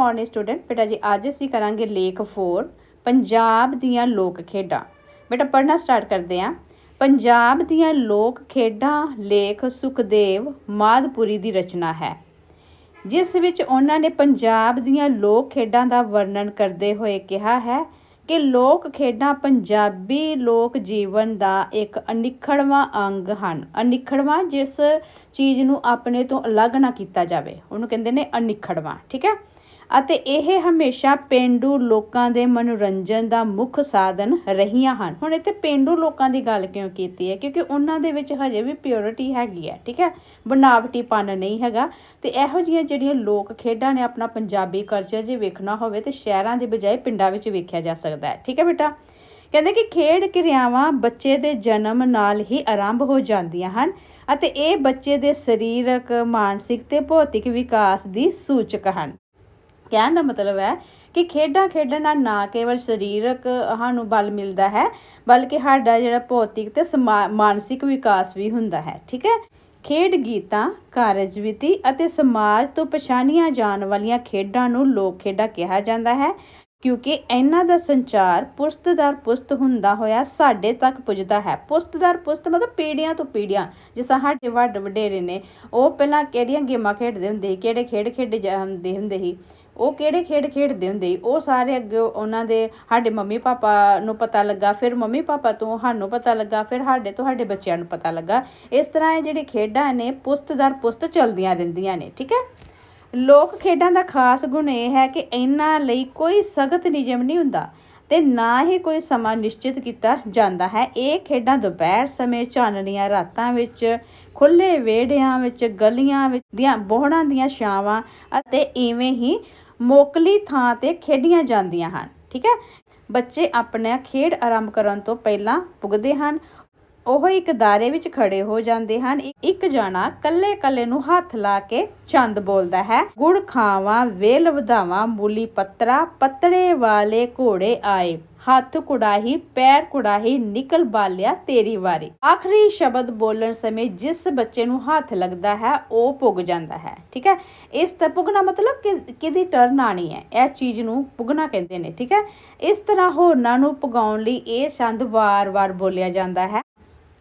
Morning student ਬੇਟਾ ਜੀ, ਅੱਜ ਅਸੀਂ ਕਰਾਂਗੇ ਲੇਖ 4 ਪੰਜਾਬ ਦੀਆਂ ਲੋਕ ਖੇਡਾਂ। ਬੇਟਾ, ਪੜ੍ਹਨਾ ਸਟਾਰਟ ਕਰਦੇ ਹਾਂ। ਪੰਜਾਬ ਦੀਆਂ ਲੋਕ ਖੇਡਾਂ, ਲੇਖ ਸੁਖਦੇਵ ਮਾਦਪੁਰੀ ਦੀ ਰਚਨਾ ਹੈ। ਜਿਸ ਵਿੱਚ ਉਹਨਾਂ ਨੇ ਪੰਜਾਬ ਦੀਆਂ ਲੋਕ ਖੇਡਾਂ ਦਾ ਵਰਣਨ ਕਰਦੇ ਹੋਏ ਕਿਹਾ ਹੈ ਕਿ ਲੋਕ ਖੇਡਾਂ ਪੰਜਾਬੀ ਲੋਕ ਜੀਵਨ ਦਾ ਇੱਕ ਅਨਿੱਖੜਵਾਂ ਅੰਗ ਹਨ। ਅਨਿੱਖੜਵਾਂ ਜਿਸ ਚੀਜ਼ ਨੂੰ ਆਪਣੇ ਤੋਂ ਅਲੱਗ ਨਾ ਕੀਤਾ ਜਾਵੇ। ਉਹਨੂੰ ਕਹਿੰਦੇ ਨੇ ਅਨਿੱਖੜਵਾਂ, ਠੀਕ ਹੈ? ਅਤੇ ਇਹ ਹਮੇਸ਼ਾ ਪੇਂਡੂ ਲੋਕਾਂ ਦੇ ਮਨੋਰੰਜਨ ਦਾ ਮੁੱਖ ਸਾਧਨ ਰਹੀਆਂ ਹਨ। ਹੁਣ ਇੱਥੇ ਪੇਂਡੂ ਲੋਕਾਂ ਦੀ ਗੱਲ ਕਿਉਂ ਕੀਤੀ ਹੈ? ਕਿਉਂਕਿ ਉਹਨਾਂ ਦੇ ਵਿੱਚ ਹਜੇ ਵੀ ਪਿਓਰਿਟੀ ਹੈਗੀ ਹੈ, ਠੀਕ ਹੈ? ਬਣਾਵਟੀਪਨ ਨਹੀਂ ਹੈਗਾ ਤੇ ਇਹੋ ਜਿਹੀਆਂ ਜਿਹੜੀਆਂ ਲੋਕ ਖੇਡਾਂ ਨੇ ਆਪਣਾ ਪੰਜਾਬੀ ਕਲਚਰ ਜੇ ਵੇਖਣਾ ਹੋਵੇ ਤੇ ਸ਼ਹਿਰਾਂ ਦੀ ਬਜਾਏ ਪਿੰਡਾਂ ਵਿੱਚ ਵੇਖਿਆ ਜਾ ਸਕਦਾ ਹੈ, ਠੀਕ ਹੈ ਬੇਟਾ? ਕਹਿੰਦੇ ਕਿ ਖੇਡ ਕਿਰਿਆਵਾਂ ਬੱਚੇ ਦੇ ਜਨਮ ਨਾਲ ਹੀ ਆਰੰਭ ਹੋ ਜਾਂਦੀਆਂ ਹਨ ਅਤੇ ਇਹ ਬੱਚੇ ਦੇ ਸਰੀਰਕ, ਮਾਨਸਿਕ ਤੇ ਭੌਤਿਕ ਵਿਕਾਸ ਦੀ ਸੂਚਕ ਹਨ। ਕਹਿਣ ਦਾ ਮਤਲਬ ਹੈ ਕਿ ਖੇਡਾਂ ਖੇਡਣ ਨਾਲ ਨਾ ਕੇਵਲ ਸਰੀਰਕ ਸਾਨੂੰ ਬਲ ਮਿਲਦਾ ਹੈ, ਬਲਕਿ ਸਾਡਾ ਜਿਹੜਾ ਭੌਤਿਕ ਤੇ ਸਮਾ- ਮਾਨਸਿਕ ਵਿਕਾਸ ਵੀ ਹੁੰਦਾ ਹੈ, ਠੀਕ ਹੈ? ਖੇਡ ਗੀਤਾਂ ਕਾਰਜਵਿਤੀ ਅਤੇ ਸਮਾਜ ਤੋਂ ਪਛਾਣੀਆਂ ਜਾਣ ਵਾਲੀਆਂ ਖੇਡਾਂ ਨੂੰ ਲੋਕ ਖੇਡਾਂ ਕਿਹਾ ਜਾਂਦਾ ਹੈ, ਕਿਉਂਕਿ ਇਹਨਾਂ ਦਾ ਸੰਚਾਰ ਪੁਸ਼ਤਦਰ ਪੁਸਤ ਹੁੰਦਾ ਹੋਇਆ ਸਾਡੇ ਤੱਕ ਪੁੱਜਦਾ ਹੈ। ਪੁਸ਼ਤਦਰ ਪੁਸਤ ਮਤਲਬ ਪੀੜ੍ਹੀਆਂ ਤੋਂ ਪੀੜ੍ਹੀਆਂ, ਜਿਸ ਤਰ੍ਹਾਂ ਸਾਡੇ ਵੱਡ ਵਡੇਰੇ ਨੇ, ਉਹ ਪਹਿਲਾਂ ਕਿਹੜੀਆਂ ਗੇਮਾਂ ਖੇਡਦੇ ਹੁੰਦੇ ਸੀ, ਕਿਹੜੇ ਖੇਡ ਖੇਡੇ ਜਾਂਦੇ ਹੁੰਦੇ ਸੀ? ਉਹ ਕਿਹੜੇ ਖੇਡ ਖੇਡਦੇ ਹੁੰਦੇ ਸੀ? ਉਹ ਸਾਰੇ ਅੱਗੇ ਉਹਨਾਂ ਦੇ, ਸਾਡੇ ਮੰਮੀ ਪਾਪਾ ਨੂੰ ਪਤਾ ਲੱਗਾ, ਫਿਰ ਮੰਮੀ ਪਾਪਾ ਤੋਂ ਸਾਨੂੰ ਪਤਾ ਲੱਗਾ, ਫਿਰ ਸਾਡੇ ਤੋਂ ਸਾਡੇ ਬੱਚਿਆਂ ਨੂੰ ਪਤਾ ਲੱਗਾ। ਇਸ ਤਰ੍ਹਾਂ ਇਹ ਜਿਹੜੀ ਖੇਡਾਂ ਨੇ, ਪੁਸਤ ਦਰ ਪੁਸਤ ਚੱਲਦੀਆਂ ਰਹਿੰਦੀਆਂ ਨੇ, ਠੀਕ ਹੈ? ਲੋਕ ਖੇਡਾਂ ਦਾ ਖਾਸ ਗੁਣ ਇਹ ਹੈ ਕਿ ਇਹਨਾਂ ਲਈ ਕੋਈ ਸਖਤ ਨਿਯਮ ਨਹੀਂ ਹੁੰਦਾ ਤੇ ਨਾ ਹੀ ਕੋਈ ਸਮਾਂ ਨਿਸ਼ਚਿਤ ਕੀਤਾ ਜਾਂਦਾ ਹੈ। ਇਹ ਖੇਡਾਂ ਦੁਪਹਿਰ ਸਮੇਂ ਚਾਨਣੀਆਂ ਰਾਤਾਂ ਵਿੱਚ ਖੁੱਲੇ ਵਿਹੜਿਆਂ ਵਿੱਚ, ਗਲੀਆਂ ਵਿੱਚ ਦੀਆਂ ਬੋਹੜਾਂ ਦੀਆਂ ਛਾਵਾਂ ਅਤੇ ਇਵੇਂ ਹੀ ਮੋਕਲੀ ਥਾਂ ਤੇ ਖੇਡੀਆਂ ਜਾਂਦੀਆਂ ਹਨ। ਠੀਕ ਹੈ? ਬੱਚੇ ਆਪਣਾ ਖੇਡ ਆਰੰਭ ਕਰਨ ਤੋਂ ਪਹਿਲਾਂ ਪੁੱਗਦੇ ਹਨ। ਉਹ ਇੱਕ ਦਾਰੇ ਵਿੱਚ ਖੜੇ ਹੋ ਜਾਂਦੇ ਹਨ। ਇੱਕ ਜਣਾ ਕੱਲੇ ਕੱਲੇ ਨੂੰ ਹੱਥ ਲਾ ਕੇ ਚੰਦ ਬੋਲਦਾ ਹੈ, ਗੁੜ ਖਾਵਾਂ, ਵੇਲ ਵਧਾਵਾਂ, ਮੂਲੀ ਪੱਤਰਾ ਪਤੜੇ ਵਾਲੇ ਘੋੜੇ ਆਏ। ਹੱਥ ਕੁੜਾਹੀ, ਪੈਰ ਕੁੜਾਹੀ, ਨਿਕਲ ਬਾਲਿਆ ਤੇਰੀ ਵਾਰੀ। ਆਖਰੀ ਸ਼ਬਦ ਬੋਲਣ ਸਮੇਂ ਜਿਸ ਬੱਚੇ ਨੂੰ ਹੱਥ ਲੱਗਦਾ ਹੈ, ਉਹ ਪੁੱਗ ਜਾਂਦਾ ਹੈ। ਠੀਕ ਹੈ? ਇਸ ਦਾ ਪੁੱਗਣਾ ਮਤਲਬ ਕਿ ਕਿਹਦੀ ਟਰਨ ਆਣੀ ਹੈ? ਇਹ ਚੀਜ਼ ਨੂੰ ਪੁੱਗਣਾ ਕਹਿੰਦੇ ਨੇ, ਠੀਕ ਹੈ? ਇਸ ਤਰ੍ਹਾਂ ਹੋਰਨਾਂ ਨੂੰ ਪੁਗਾਉਣ ਲਈ ਇਹ ਛੰਦ ਵਾਰ-ਵਾਰ ਬੋਲਿਆ ਜਾਂਦਾ ਹੈ।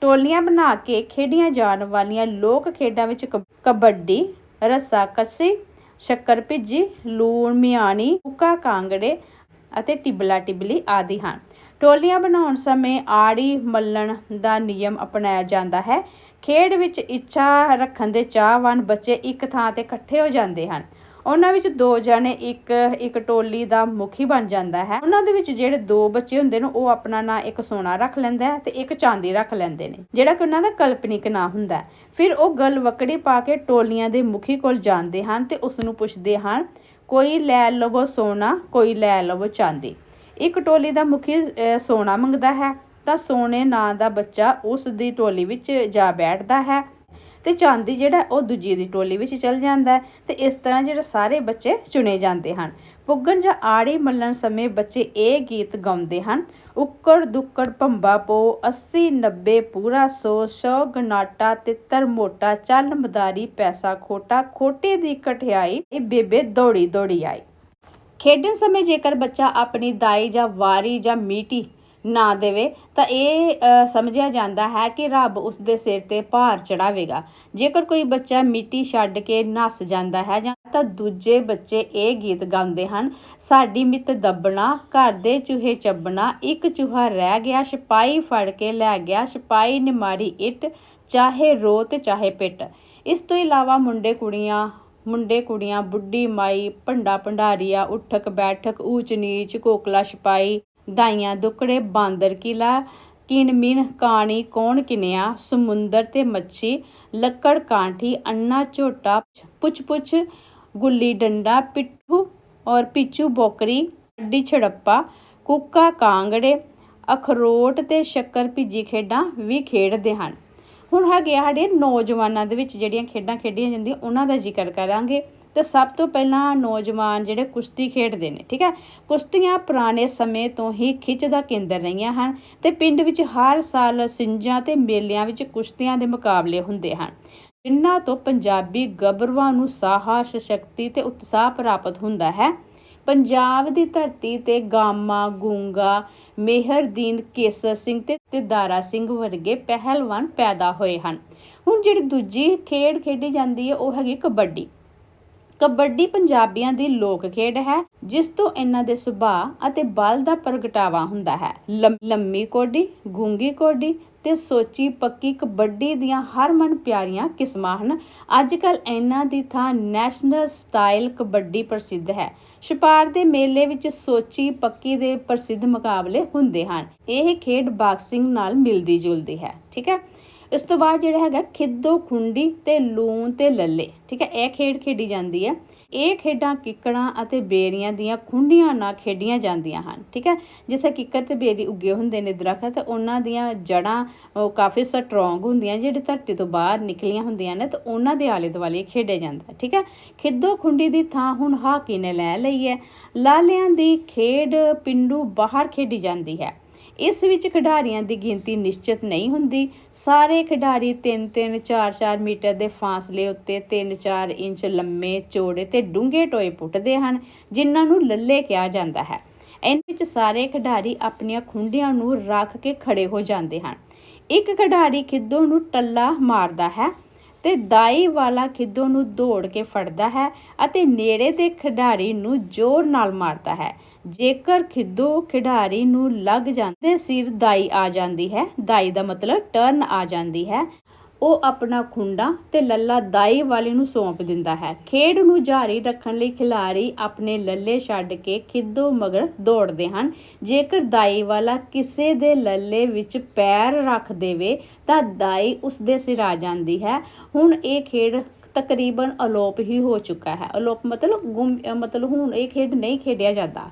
ਟੋਲੀਆਂ ਬਣਾ ਕੇ ਖੇਡੀਆਂ ਜਾਣ ਵਾਲੀਆਂ ਲੋਕ ਖੇਡਾਂ ਵਿੱਚ ਕਬੱਡੀ ਰੱਸਾ ਕੱਸੀ ਸ਼ੱਕਰ ਭਿੱਜੀ ਲੂਣ ਮਿਆਣੀ ਕੁੱਕਾ ਕਾਂਗੜੇ ਅਤੇ ਟਿਬਲਾ ਟਿਬਲੀ ਆਦਿ ਹਨ। ਟੋਲੀਆਂ ਬਣਾਉਣ ਸਮੇਂ ਆੜੀ ਮੱਲਣ ਦਾ ਨਿਯਮ ਅਪਣਾਇਆ ਜਾਂਦਾ ਹੈ। ਖੇਡ ਵਿੱਚ ਇੱਛਾ ਰੱਖਣ ਦੇ ਚਾਹਵਾਨ ਬੱਚੇ ਇੱਕ ਥਾਂ ਤੇ ਇਕੱਠੇ ਹੋ ਜਾਂਦੇ ਹਨ। ਉਹਨਾਂ ਵਿੱਚ ਦੋ ਜਣੇ ਇੱਕ ਇੱਕ ਟੋਲੀ ਦਾ ਮੁਖੀ ਬਣ ਜਾਂਦਾ ਹੈ। ਉਹਨਾਂ ਦੇ ਵਿੱਚ ਜਿਹੜੇ ਦੋ ਬੱਚੇ ਹੁੰਦੇ ਨੇ, ਉਹ ਆਪਣਾ ਨਾਂ ਇੱਕ ਸੋਨਾ ਰੱਖ ਲੈਂਦਾ ਹੈ ਤੇ ਇੱਕ ਚਾਂਦੀ ਰੱਖ ਲੈਂਦੇ ਨੇ, ਜਿਹੜਾ ਕਿ ਉਹਨਾਂ ਦਾ ਕਲਪਨਿਕ ਨਾਂ ਹੁੰਦਾ ਫਿਰ ਉਹ ਗਲਵਕੜੀ ਪਾ ਕੇ ਟੋਲੀਆਂ ਦੇ ਮੁਖੀ ਕੋਲ ਜਾਂਦੇ ਹਨ ਤੇ ਉਸ ਨੂੰ ਪੁੱਛਦੇ ਹਨ ਕੋਈ ਲੈ ਲਵੋ ਸੋਨਾ, ਕੋਈ ਲੈ ਲਵੋ ਚਾਂਦੀ। ਇੱਕ ਟੋਲੀ ਦਾ ਮੁਖੀ ਸੋਨਾ ਮੰਗਦਾ ਹੈ, ਤਾਂ ਸੋਨੇ ਨਾਂ ਦਾ ਬੱਚਾ ਉਸ ਦੀ ਟੋਲੀ ਵਿੱਚ ਜਾ ਬੈਠਦਾ ਹੈ ਤੇ ਚਾਂਦੀ ਜਿਹੜਾ ਉਹ ਦੂਜੀ ਦੀ ਟੋਲੀ ਵਿੱਚ ਚਲ ਜਾਂਦਾ ਹੈ ਤੇ ਇਸ ਤਰ੍ਹਾਂ ਜਿਹੜੇ ਸਾਰੇ ਬੱਚੇ ਚੁਣੇ ਜਾਂਦੇ ਹਨ। ਪੁੱਗਣ ਜਾਂ ਆੜੀ ਮੱਲਣ ਸਮੇਂ ਬੱਚੇ ਇਹ ਗੀਤ ਗਾਉਂਦੇ ਹਨ। ਉੱਕੜ ਦੁੱਕੜ ਭੰਬਾ ਪੋ 80 90 ਪੂਰਾ 100 ਸੌ ਗਨਾਟਾ ਤਿੱਤਰ ਮੋਟਾ, ਚੱਲ ਮਦਾਰੀ ਪੈਸਾ ਖੋਟਾ, ਖੋਟੇ ਦੀ ਕਠਿਆਈ, ਇਹ ਬੇਬੇ ਦੌੜੀ ਦੌੜੀ ਆਈ। ਖੇਡਣ ਸਮੇਂ ਜੇਕਰ ਬੱਚਾ ਆਪਣੀ ਦਾਈ ਜਾਂ ਵਾਰੀ ਜਾਂ ਮੀਟੀ ਨਾ ਦੇਵੇ, ਤਾਂ ਇਹ ਸਮਝਿਆ ਜਾਂਦਾ ਹੈ ਕਿ ਰੱਬ ਉਸ ਦੇ ਸਿਰ ਤੇ ਭਾਰ ਚੜਾਵੇਗਾ। ਜੇਕਰ ਕੋਈ ਬੱਚਾ ਮਿੱਟੀ ਛੱਡ ਕੇ ਨੱਸ ਜਾਂਦਾ ਹੈ ਜਾਂ ਤਾਂ ਦੂਜੇ ਬੱਚੇ ਇਹ ਗੀਤ ਗਾਉਂਦੇ ਹਨ, ਸਾਡੀ ਮਿੱਤ ਦੱਬਣਾ, ਘਰ ਦੇ ਚੂਹੇ ਚੱਬਣਾ, ਇੱਕ ਚੂਹਾ ਰਹਿ ਗਿਆ ਸਿਪਾਈ ਫੜ ਕੇ ਲੈ ਗਿਆ ਸਿਪਾਈ ਨੇ ਮਾਰੀ ਇੱਟ, ਚਾਹੇ ਰੋ ਤੇ ਚਾਹੇ ਪਿੱਟ। ਇਸ ਤੋਂ ਇਲਾਵਾ ਮੁੰਡੇ ਕੁੜੀਆਂ ਮੁੰਡੇ ਕੁੜੀਆਂ, ਬੁੱਢੀ ਮਾਈ, ਭੰਡਾ ਭੰਡਾਰੀਆ, ਉਠਕ ਬੈਠਕ, ਊਚ ਨੀਚ, ਕੋਕਲਾ ਛਪਾਈ ਦਾਈਆਂ ਦੁਕੜੇ ਬਾਂਦਰ ਕਿਲਾ ਕਿਣ ਮਿਣ ਕਾਣੀ ਕੌਣ ਕਿਨਿਆ ਸਮੁੰਦਰ ਤੇ ਮੱਛੀ, ਲੱਕੜ ਕਾਂਠੀ, ਅੰਨਾ ਝੋਟਾ, ਪੁੱਛ ਪੁੱਛ ਗੁੱਲੀ ਡੰਡਾ, ਪਿੱਠੂ ਔਰ ਪਿੱਛੂ ਬੋਕਰੀ ਅੱਡੀ ਛੜੱਪਾ, ਕੁੱਕਾ ਕਾਂਗੜੇ, ਅਖਰੋਟ ਤੇ ਸ਼ੱਕਰ ਭਿੱਜੀ ਖੇਡਾਂ ਵੀ ਖੇਡਦੇ ਹਨ। ਹੁਣ ਹੈਗੇ ਆ ਸਾਡੇ ਨੌਜਵਾਨਾਂ ਦੇ ਵਿੱਚ ਜਿਹੜੀਆਂ ਖੇਡਾਂ ਖੇਡੀਆਂ ਜਾਂਦੀਆਂ, ਉਹਨਾਂ ਦਾ ਜ਼ਿਕਰ ਕਰਾਂਗੇ। ਤੇ ਸਭ ਤੋਂ ਪਹਿਲਾਂ ਨੌਜਵਾਨ ਜਿਹੜੇ ਕੁਸ਼ਤੀ ਖੇਡਦੇ ਨੇ, ਠੀਕ ਹੈ? ਕੁਸ਼ਤੀਆਂ ਪੁਰਾਣੇ ਸਮੇਂ ਤੋਂ ਹੀ ਖਿੱਚ ਦਾ ਕੇਂਦਰ ਰਹੀਆਂ ਹਨ ਤੇ ਪਿੰਡ ਵਿੱਚ ਹਰ ਸਾਲ ਸਿੰਜਾਂ ਤੇ ਮੇਲਿਆਂ ਵਿੱਚ ਕੁਸ਼ਤੀਆਂ ਦੇ ਮੁਕਾਬਲੇ ਹੁੰਦੇ ਹਨ। ਜਿਨ੍ਹਾਂ ਤੋਂ ਪੰਜਾਬੀ ਗੱਭਰੂਆਂ ਨੂੰ ਸਾਹਸ ਸ਼ਕਤੀ ਤੇ ਉਤਸ਼ਾਹ ਪ੍ਰਾਪਤ ਹੁੰਦਾ ਹੈ। ਪੰਜਾਬ ਦੀ ਧਰਤੀ ਤੇ ਗਾਮਾ, ਗੂੰਗਾ ਮੇਹਰਦੀਨ ਕੇਸਰ ਸਿੰਘ ਤੇ ਤੇ ਦਾਰਾ ਸਿੰਘ ਵਰਗੇ ਪਹਿਲਵਾਨ ਪੈਦਾ ਹੋਏ ਹਨ। ਹੁਣ ਜਿਹੜੀ ਦੂਜੀ ਖੇਡ ਖੇਡੀ ਜਾਂਦੀ ਹੈ, ਉਹ ਹੈਗੀ ਕਬੱਡੀ। ਕਬੱਡੀ ਪੰਜਾਬੀਆਂ ਦੀ ਲੋਕ ਖੇਡ ਹੈ, ਜਿਸ ਤੋਂ ਇਹਨਾਂ ਦੇ ਸੁਭਾਅ ਅਤੇ ਬਲ ਦਾ ਪ੍ਰਗਟਾਵਾ ਹੁੰਦਾ ਹੈ। ਲੰ- ਲੰਮੀ ਕੋਡੀ, ਗੂੰਗੀ ਕੋਡੀ ਤੇ ਸੋਚੀ ਪੱਕੀ ਕਬੱਡੀ ਦੀਆਂ ਹਰ ਮਨ ਪਿਆਰੀਆਂ ਕਿਸਮਾਂ ਹਨ। ਅੱਜ ਕੱਲ ਇਹਨਾਂ ਦੀ ਥਾਂ ਨੈਸ਼ਨਲ ਸਟਾਈਲ ਕਬੱਡੀ ਪ੍ਰਸਿੱਧ ਹੈ। ਛਪਾਰ ਦੇ ਮੇਲੇ ਵਿੱਚ ਸੋਚੀ ਪੱਕੀ ਦੇ ਪ੍ਰਸਿੱਧ ਮੁਕਾਬਲੇ ਹੁੰਦੇ ਹਨ। ਇਹ ਖੇਡ ਬਾਕਸਿੰਗ ਨਾਲ ਮਿਲਦੀ ਜੁਲਦੀ ਹੈ, ਠੀਕ ਹੈ? ਇਸ ਤੋਂ ਬਾਅਦ ਜਿਹੜਾ ਹੈਗਾ ਖਿੱਦੋ, ਖੁੰਡੀ ਤੇ ਲੂਣ ਤੇ ਲੱਲੇ। ਠੀਕ ਹੈ, ਇਹ ਖੇਡ ਖੇਡੀ ਜਾਂਦੀ ਹੈ। ਇਹ ਖੇਡਾਂ ਕਿੱਕੜਾਂ ਅਤੇ ਬੇਰੀਆਂ ਦੀਆਂ ਖੁੰਡੀਆਂ ਨਾਲ ਖੇਡੀਆਂ ਜਾਂਦੀਆਂ ਹਨ। ਠੀਕ ਹੈ, ਜਿੱਥੇ ਕਿੱਕਰ ਤੇ ਬੇਰੀ ਉੱਗੇ ਹੁੰਦੇ ਨੇ ਦਰਖਤ, ਤੇ ਉਹਨਾਂ ਦੀਆਂ ਜੜਾਂ ਉਹ ਕਾਫੀ ਸਟਰੋਂਗ ਹੁੰਦੀਆਂ, ਜਿਹੜੀ ਧਰਤੀ ਤੋਂ ਬਾਹਰ ਨਿਕਲੀਆਂ ਹੁੰਦੀਆਂ ਨੇ, ਤਾਂ ਉਹਨਾਂ ਦੇ ਆਲੇ ਦੁਆਲੇ ਖੇਡਿਆ ਜਾਂਦਾ ਠੀਕ ਹੈ, ਖਿੱਦੋ, ਖੁੰਡੀ ਦੀ ਥਾਂ ਹੁਣ ਹਾਕੀ ਨੇ ਲੈ ਲਈ ਹੈ। ਲਾਲਿਆਂ ਦੀ ਖੇਡ ਪਿੰਡੂ ਬਾਹਰ ਖੇਡੀ ਜਾਂਦੀ ਹੈ। ਇਸ ਵਿੱਚ ਖਿਡਾਰੀਆਂ ਦੀ ਗਿਣਤੀ ਨਿਸ਼ਚਿਤ ਨਹੀਂ ਹੁੰਦੀ। ਸਾਰੇ ਖਿਡਾਰੀ 3-3 4-4 ਮੀਟਰ ਦੇ ਫਾਸਲੇ ਉੱਤੇ 3-4 ਇੰਚ ਲੰਮੇ ਚੌੜੇ ਤੇ ਡੂੰਘੇ ਟੋਏ ਪੁੱਟਦੇ ਹਨ, ਜਿਨ੍ਹਾਂ ਨੂੰ ਲੱਲੇ ਕਿਹਾ ਜਾਂਦਾ ਹੈ। ਇਹਨਾਂ ਵਿੱਚ ਸਾਰੇ ਖਿਡਾਰੀ ਆਪਣੀਆਂ ਖੁੰਡੀਆਂ ਨੂੰ ਰੱਖ ਕੇ ਖੜੇ ਹੋ ਜਾਂਦੇ ਹਨ। ਇੱਕ ਖਿਡਾਰੀ ਖਿੱਦੋ ਨੂੰ ਟੱਲਾ ਮਾਰਦਾ ਹੈ ਤੇ ਦਾਈ ਵਾਲਾ ਖਿੱਦੋ ਨੂੰ ਦੌੜ ਕੇ ਫੜਦਾ ਹੈ ਅਤੇ ਨੇੜੇ ਦੇ ਖਿਡਾਰੀ ਨੂੰ ਜ਼ੋਰ ਨਾਲ ਮਾਰਦਾ ਹੈ। ਜੇਕਰ ਖਿੱਦੋ ਖਿਡਾਰੀ ਨੂੰ ਲੱਗ ਜਾਂਦੇ ਸਿਰ ਦਾਈ ਆ ਜਾਂਦੀ ਹੈ, ਦਾਈ ਦਾ ਮਤਲਬ ਟਰਨ ਆ ਜਾਂਦੀ ਹੈ, ਉਹ ਆਪਣਾ ਖੁੰਡਾ ਤੇ ਲੱਲਾ ਦਾਈ ਵਾਲੇ ਨੂੰ ਸੌਂਪ ਦਿੰਦਾ ਹੈ। ਖੇਡ ਨੂੰ ਜਾਰੀ ਰੱਖਣ ਲਈ ਖਿਲਾੜੀ ਆਪਣੇ ਲੱਲੇ ਛੱਡ ਕੇ ਖਿੱਦੋ ਮਗਰ ਦੌੜਦੇ ਹਨ। ਜੇਕਰ ਦਾਈ ਵਾਲਾ ਕਿਸੇ ਦੇ ਲੱਲੇ ਵਿੱਚ ਪੈਰ ਰੱਖ ਦੇਵੇ, ਤਾਂ ਦਾਈ ਉਸ ਦੇ ਸਿਰ ਆ ਜਾਂਦੀ ਹੈ। ਹੁਣ ਇਹ ਖੇਡ ਤਕਰੀਬਨ ਅਲੋਪ ਹੀ ਹੋ ਚੁੱਕਾ ਹੈ। ਅਲੋਪ ਮਤਲਬ ਗੁੰਮ ਮਤਲਬ ਹੁਣ ਇਹ ਖੇਡ ਨਹੀਂ ਖੇਡਿਆ ਜਾਂਦਾ।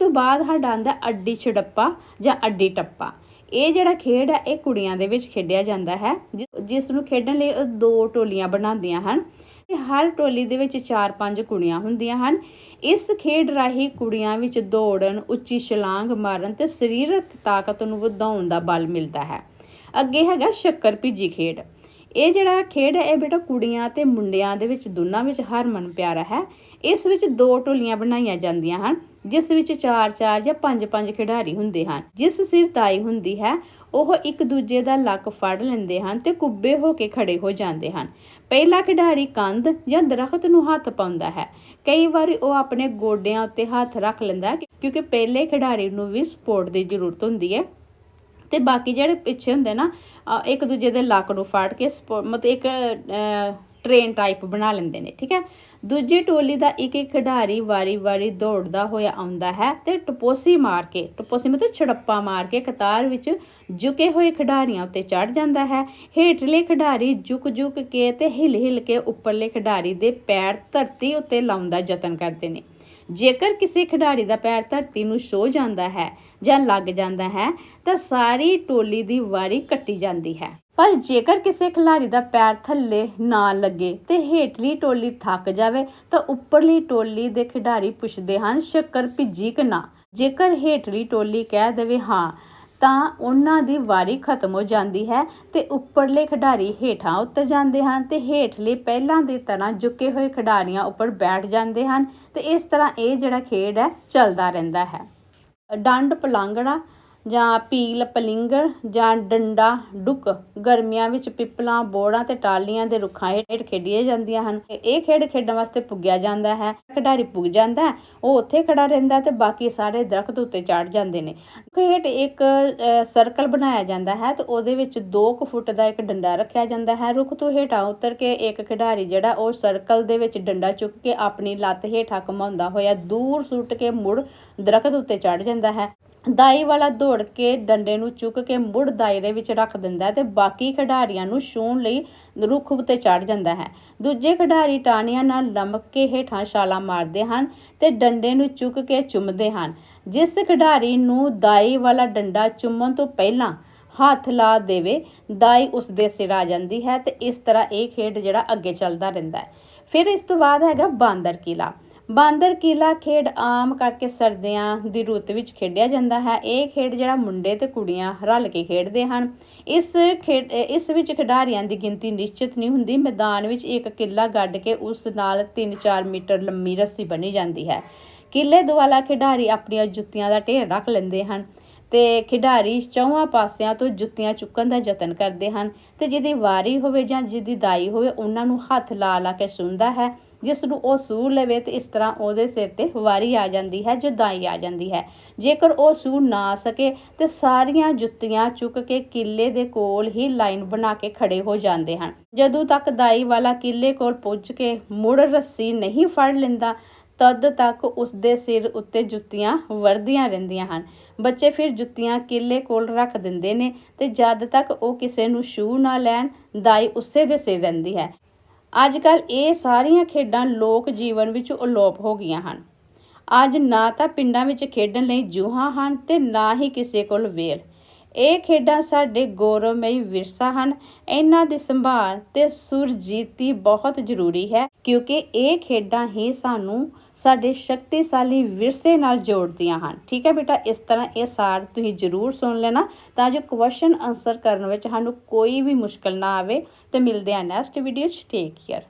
ਤੋਂ ਬਾਅਦ ਸਾਡਾ ਆਂਦਾ ਅੱਡੀ ਛੜੱਪਾ ਜਾਂ ਅੱਡੀ ਟੱਪਾ। ਇਹ ਜਿਹੜਾ ਖੇਡ ਹੈ ਇਹ ਕੁੜੀਆਂ ਦੇ ਵਿੱਚ ਖੇਡਿਆ ਜਾਂਦਾ ਹੈ। ਜਿ- ਜਿਸ ਨੂੰ ਖੇਡਣ ਲਈ ਉਹ ਦੋ ਟੋਲੀਆਂ ਬਣਾਉਂਦੀਆਂ ਹਨ ਤੇ ਹਰ ਟੋਲੀ ਦੇ ਵਿੱਚ 4-5 ਕੁੜੀਆਂ ਹੁੰਦੀਆਂ ਹਨ। ਇਸ ਖੇਡ ਰਾਹੀਂ ਕੁੜੀਆਂ ਵਿੱਚ ਦੌੜਨ, ਉੱਚੀ ਛਲਾਂਗ ਮਾਰਨ ਤੇ ਸਰੀਰਕ ਤਾਕਤ ਨੂੰ ਵਧਾਉਣ ਦਾ ਬਲ ਮਿਲਦਾ ਹੈ। ਅੱਗੇ ਹੈਗਾ ਸ਼ੱਕਰ ਭਿੱਜੀ ਖੇਡ। ਇਹ ਜਿਹੜਾ ਖੇਡ ਹੈ, ਇਹ ਬੇਟਾ ਕੁੜੀਆਂ ਤੇ ਮੁੰਡਿਆਂ ਦੇ ਵਿੱਚ ਦੋਨਾਂ ਵਿੱਚ ਹਰਮਨ ਪਿਆਰਾ ਹੈ। ਇਸ ਵਿੱਚ ਦੋ ਟੋਲੀਆਂ ਬਣਾਈਆਂ ਜਾਂਦੀਆਂ ਹਨ। ਜਿਸ ਵਿੱਚ 4-4 ਜਾਂ 5-5 ਖਿਡਾਰੀ ਹੁੰਦੇ ਹਨ। ਜਿਸ ਸਿਰ ਤਾਈ ਹੁੰਦੀ ਹੈ, ਉਹ ਇੱਕ ਦੂਜੇ ਦਾ ਲੱਕ ਫੜ ਲੈਂਦੇ ਹਨ ਤੇ ਕੁੱਬੇ ਹੋ ਕੇ ਖੜੇ ਹੋ ਜਾਂਦੇ ਹਨ। ਪਹਿਲਾ ਖਿਡਾਰੀ ਕੰਧ ਜਾਂ ਦਰਖਤ ਨੂੰ ਹੱਥ ਪਾਉਂਦਾ ਹੈ। ਕਈ ਵਾਰੀ ਉਹ ਆਪਣੇ ਗੋਡਿਆਂ ਉੱਤੇ ਹੱਥ ਰੱਖ ਲੈਂਦਾ ਕਿਉਂਕਿ ਪਹਿਲੇ ਖਿਡਾਰੀ ਨੂੰ ਵੀ ਸਪੋਰਟ ਦੀ ਜ਼ਰੂਰਤ ਹੁੰਦੀ ਹੈ। ਤੇ ਬਾਕੀ ਜਿਹੜੇ ਪਿੱਛੇ ਹੁੰਦੇ ਨਾ ਇੱਕ ਦੂਜੇ ਦੇ ਲੱਕ ਨੂੰ ਫੜ ਕੇ ਸਪੋ- ਮਤਲਬ ਇੱਕ ਟ੍ਰੇਨ ਟਾਈਪ ਬਣਾ ਲੈਂਦੇ ਨੇ, ਠੀਕ ਹੈ? ਦੂਜੀ ਟੋਲੀ ਦਾ ਇੱਕ ਇੱਕ ਖਿਡਾਰੀ ਵਾਰੀ-ਵਾਰੀ ਦੌੜਦਾ ਹੋਇਆ ਆਉਂਦਾ ਹੈ ਤੇ ਟਪੋਸੀ ਮਾਰ ਕੇ, ਟਪੋਸੀ ਮਤਲਬ ਛੜੱਪਾ ਮਾਰ ਕੇ ਕਤਾਰ ਵਿੱਚ ਝੁਕੇ ਹੋਏ ਖਿਡਾਰੀਆਂ ਉੱਤੇ ਚੜ ਜਾਂਦਾ ਹੈ। ਹੇਠਲੇ ਖਿਡਾਰੀ ਝੁਕ-ਝੁਕ ਕੇ ਤੇ ਹਿਲ-ਹਿਲ ਕੇ ਉੱਪਰਲੇ ਖਿਡਾਰੀ ਦੇ ਪੈਰ ਧਰਤੀ ਉੱਤੇ ਲਾਉਣ ਦਾ ਯਤਨ ਕਰਦੇ ਨੇ। ਜੇਕਰ ਕਿਸੇ ਖਿਡਾਰੀ ਦਾ ਪੈਰ ਧਰਤੀ ਨੂੰ ਛੋ ਜਾਂਦਾ ਹੈ ਜਾਂ ਲੱਗ ਜਾਂਦਾ ਹੈ, ਤਾਂ ਸਾਰੀ ਟੋਲੀ ਦੀ ਵਾਰੀ ਕੱਟੀ ਜਾਂਦੀ ਹੈ। ਪਰ ਜੇਕਰ ਕਿਸੇ ਖਿਡਾਰੀ ਦਾ ਪੈਰ ਥੱਲੇ ਨਾ ਲੱਗੇ ਤੇ ਹੇਠਲੀ ਟੋਲੀ ਥੱਕ ਜਾਵੇ, ਤਾਂ ਉੱਪਰਲੀ ਟੋਲੀ ਦੇ ਖਿਡਾਰੀ ਪੁੱਛਦੇ ਹਨ, ਸ਼ੱਕਰ ਭਿੱਜੀ ਕਿ ਨਾ? ਜੇਕਰ ਹੇਠਲੀ ਟੋਲੀ ਕਹਿ ਦੇਵੇ, ਹਾਂ, ਤਾਂ ਉਹਨਾਂ ਦੀ ਵਾਰੀ ਖਤਮ ਹੋ ਜਾਂਦੀ ਹੈ ਤੇ ਉੱਪਰਲੇ ਖਿਡਾਰੀ ਹੇਠਾਂ ਉਤਰ ਜਾਂਦੇ ਹਨ ਤੇ ਹੇਠਲੇ ਪਹਿਲਾਂ ਦੀ ਤਰ੍ਹਾਂ ਝੁਕੇ ਹੋਏ ਖਿਡਾਰੀਆਂ ਉੱਪਰ ਬੈਠ ਜਾਂਦੇ ਹਨ ਤੇ ਇਸ ਤਰ੍ਹਾਂ ਇਹ ਜਿਹੜਾ ਖੇਡ ਹੈ, ਚੱਲਦਾ ਰਹਿੰਦਾ ਹੈ। ਡੰਡ ਪਲਾਂਗੜਾ ਜਾਂ ਪੀਲ ਪਲਿੰਗਰ ਜਾਂ ਡੰਡਾ, ਡੁੱਕ। ਗਰਮੀਆਂ ਵਿੱਚ ਪਿੱਪਲਾਂ, ਬੋੜਾਂ ਤੇ ਟਾਲੀਆਂ ਦੇ ਰੁੱਖਾਂ ਹੇਠ ਖੇਡੀਆਂ ਜਾਂਦੀਆਂ ਹਨ। ਇਹ ਖੇਡ ਖੇਡਣ ਵਾਸਤੇ ਪੁੱਗਿਆ ਜਾਂਦਾ ਹੈ। ਖਿਡਾਰੀ ਪੁੱਗ ਜਾਂਦਾ ਉਹ ਉੱਥੇ ਖੜਾ ਰਹਿੰਦਾ ਹੈ ਤੇ ਬਾਕੀ ਸਾਰੇ ਦਰਖਤ ਉੱਤੇ ਚੜ ਜਾਂਦੇ ਨੇ। ਹੇਠ ਇੱਕ ਸਰਕਲ ਬਣਾਇਆ ਜਾਂਦਾ ਹੈ ਤੇ ਉਹਦੇ ਵਿੱਚ 2 ਕੁ ਫੁੱਟ ਦਾ ਇੱਕ ਡੰਡਾ ਰੱਖਿਆ ਜਾਂਦਾ ਹੈ। ਰੁੱਖ ਤੋਂ ਹੇਠਾਂ ਉਤਰ ਕੇ ਇੱਕ ਖਿਡਾਰੀ ਜਿਹੜਾ ਉਹ ਸਰਕਲ ਦੇ ਵਿੱਚ ਡੰਡਾ ਚੁੱਕ ਕੇ ਆਪਣੀ ਲੱਤ ਹੇਠਾਂ ਘੁਮਾਉਂਦਾ ਹੋਇਆ ਦੂਰ ਸੁੱਟ ਕੇ ਮੁੜ ਦਰਖਤ ਉੱਤੇ ਚੜ ਜਾਂਦਾ ਹੈ। ਦਾਈ ਵਾਲਾ ਦੌੜ ਕੇ ਡੰਡੇ ਨੂੰ ਚੁੱਕ ਕੇ ਮੁੜ ਦਾਇਰੇ ਵਿੱਚ ਰੱਖ ਦਿੰਦਾ ਹੈ ਤੇ ਬਾਕੀ ਖਿਡਾਰੀਆਂ ਨੂੰ ਛੂਹਣ ਲਈ ਰੁੱਖ ਉੱਤੇ ਚੜ ਜਾਂਦਾ ਹੈ। ਦੂਜੇ ਖਿਡਾਰੀ ਟਾਹਣੀਆਂ ਨਾਲ ਲਮਕ ਕੇ ਹੇਠਾਂ ਛਾਲਾਂ ਮਾਰਦੇ ਹਨ ਤੇ ਡੰਡੇ ਨੂੰ ਚੁੱਕ ਕੇ ਚੁੰਮਦੇ ਹਨ। ਜਿਸ ਖਿਡਾਰੀ ਨੂੰ ਦਾਈ ਵਾਲਾ ਡੰਡਾ ਚੁੰਮਣ ਤੋਂ ਪਹਿਲਾਂ ਹੱਥ ਲਾ ਦੇਵੇ, ਦਾਈ ਉਸ ਦੇ ਸਿਰ ਆ ਜਾਂਦੀ ਹੈ ਤੇ ਇਸ ਤਰ੍ਹਾਂ ਇਹ ਖੇਡ ਜਿਹੜਾ ਅੱਗੇ ਚੱਲਦਾ ਰਹਿੰਦਾ ਹੈ। ਫਿਰ ਇਸ ਤੋਂ ਬਾਅਦ ਹੈਗਾ ਬਾਂਦਰ ਕਿਲਾ ਬਾਂਦਰ ਕਿਲਾ ਖੇਡ ਆਮ ਕਰਕੇ ਸਰਦੀਆਂ ਦੀ ਰੁੱਤ ਵਿੱਚ ਖੇਡਿਆ ਜਾਂਦਾ ਹੈ। ਇਹ ਖੇਡ ਜਿਹੜਾ ਮੁੰਡੇ ਤੇ ਕੁੜੀਆਂ ਰਲ ਕੇ ਖੇਡਦੇ ਹਨ। ਇਸ ਖੇਡ, ਇਸ ਵਿੱਚ ਖਿਡਾਰੀਆਂ ਦੀ ਗਿਣਤੀ ਨਿਸ਼ਚਿਤ ਨਹੀਂ ਹੁੰਦੀ। ਮੈਦਾਨ ਵਿੱਚ ਇੱਕ ਕਿੱਲਾ ਗੱਡ ਕੇ ਉਸ ਨਾਲ 3-4 ਮੀਟਰ ਲੰਮੀ ਰੱਸੀ ਬੰਨੀ ਜਾਂਦੀ ਹੈ। ਕਿੱਲੇ ਦੁਆਲਾ ਖਿਡਾਰੀ ਆਪਣੀਆਂ ਜੁੱਤੀਆਂ ਦਾ ਢੇਰ ਰੱਖ ਲੈਂਦੇ ਹਨ ਤੇ ਖਿਡਾਰੀ ਚੌਹਾਂ ਪਾਸਿਆਂ ਤੋਂ ਜੁੱਤੀਆਂ ਚੁੱਕਣ ਦਾ ਯਤਨ ਕਰਦੇ ਹਨ ਤੇ ਜਿਹਦੀ ਵਾਰੀ ਹੋਵੇ ਜਾਂ ਜਿਹਦੀ ਦਾਈ ਹੋਵੇ, ਉਹਨਾਂ ਨੂੰ ਹੱਥ ਲਾ ਲਾ ਕੇ ਸੁਣਦਾ ਹੈ। ਜਿਸ ਨੂੰ ਉਹ ਸੂ ਲਵੇ ਤੇ ਇਸ ਤਰ੍ਹਾਂ ਉਹਦੇ ਸਿਰ ਤੇ ਵਾਰੀ ਆ ਜਾਂਦੀ ਹੈ, ਜੋ ਦਾਈ ਆ ਜਾਂਦੀ ਹੈ। ਜੇਕਰ ਉਹ ਸੂ ਨਾ ਸਕੇ ਤੇ ਸਾਰੀਆਂ ਜੁੱਤੀਆਂ ਚੁੱਕ ਕੇ ਕਿੱਲੇ ਦੇ ਕੋਲ ਹੀ ਲਾਈਨ ਬਣਾ ਕੇ ਖੜੇ ਹੋ ਜਾਂਦੇ ਹਨ। ਜਦੋਂ ਤੱਕ ਦਾਈ ਵਾਲਾ ਕਿੱਲੇ ਕੋਲ ਪੁੱਜ ਕੇ ਮੁੜ ਰੱਸੀ ਨਹੀਂ ਫੜ ਲੈਂਦਾ, ਤਦ ਤੱਕ ਉਸ ਦੇ ਸਿਰ ਉੱਤੇ ਜੁੱਤੀਆਂ ਵਰਦੀਆਂ ਰਹਿੰਦੀਆਂ ਹਨ। ਬੱਚੇ ਫਿਰ ਜੁੱਤੀਆਂ ਕਿੱਲੇ ਕੋਲ ਰੱਖ ਦਿੰਦੇ ਨੇ ਤੇ ਜਦ ਤੱਕ ਉਹ ਕਿਸੇ ਨੂੰ ਛੂ ਨਾ ਲੈਣ, ਦਾਈ ਉਸੇ ਦੇ ਸਿਰ ਰਹਿੰਦੀ ਹੈ। ਅੱਜ ਕੱਲ ਇਹ ਸਾਰੀਆਂ ਖੇਡਾਂ ਲੋਕ ਜੀਵਨ ਵਿੱਚ ਅਲੋਪ ਹੋ ਗਈਆਂ ਹਨ। ਅੱਜ ਨਾ ਤਾਂ ਪਿੰਡਾਂ ਵਿੱਚ ਖੇਡਣ ਲਈ ਜੂਹਾਂ ਹਨ ਤੇ ਨਾ ਹੀ ਕਿਸੇ ਕੋਲ ਵੇਲ। ਇਹ ਖੇਡਾਂ ਸਾਡੇ ਗੌਰਵਮਈ ਵਿਰਸਾ ਹਨ। ਇਹਨਾਂ ਦੀ ਸੰਭਾਲ ਤੇ ਸੁਰਜੀਤੀ ਬਹੁਤ ਜ਼ਰੂਰੀ ਹੈ, ਕਿਉਂਕਿ ਇਹ ਖੇਡਾਂ ਹੀ ਸਾਨੂੰ ਸਾਡੇ ਸ਼ਕਤੀਸ਼ਾਲੀ ਵਿਰਸੇ ਨਾਲ ਜੋੜਦੀਆਂ ਹਨ। ਠੀਕ ਹੈ ਬੇਟਾ, ਇਸ ਤਰ੍ਹਾਂ ਇਹ ਸਾਰ ਤੁਸੀਂ ਜ਼ਰੂਰ ਸੁਣ ਲੈਣਾ ਤਾਂ ਜੋ ਕੁਐਸਚਨ ਆਨਸਰ ਕਰਨ ਵਿੱਚ ਸਾਨੂੰ ਕੋਈ ਵੀ ਮੁਸ਼ਕਲ ਨਾ ਆਵੇ। ਤੇ ਮਿਲਦੇ ਆ ਨੈਕਸਟ ਵੀਡੀਓ 'ਚ। Take care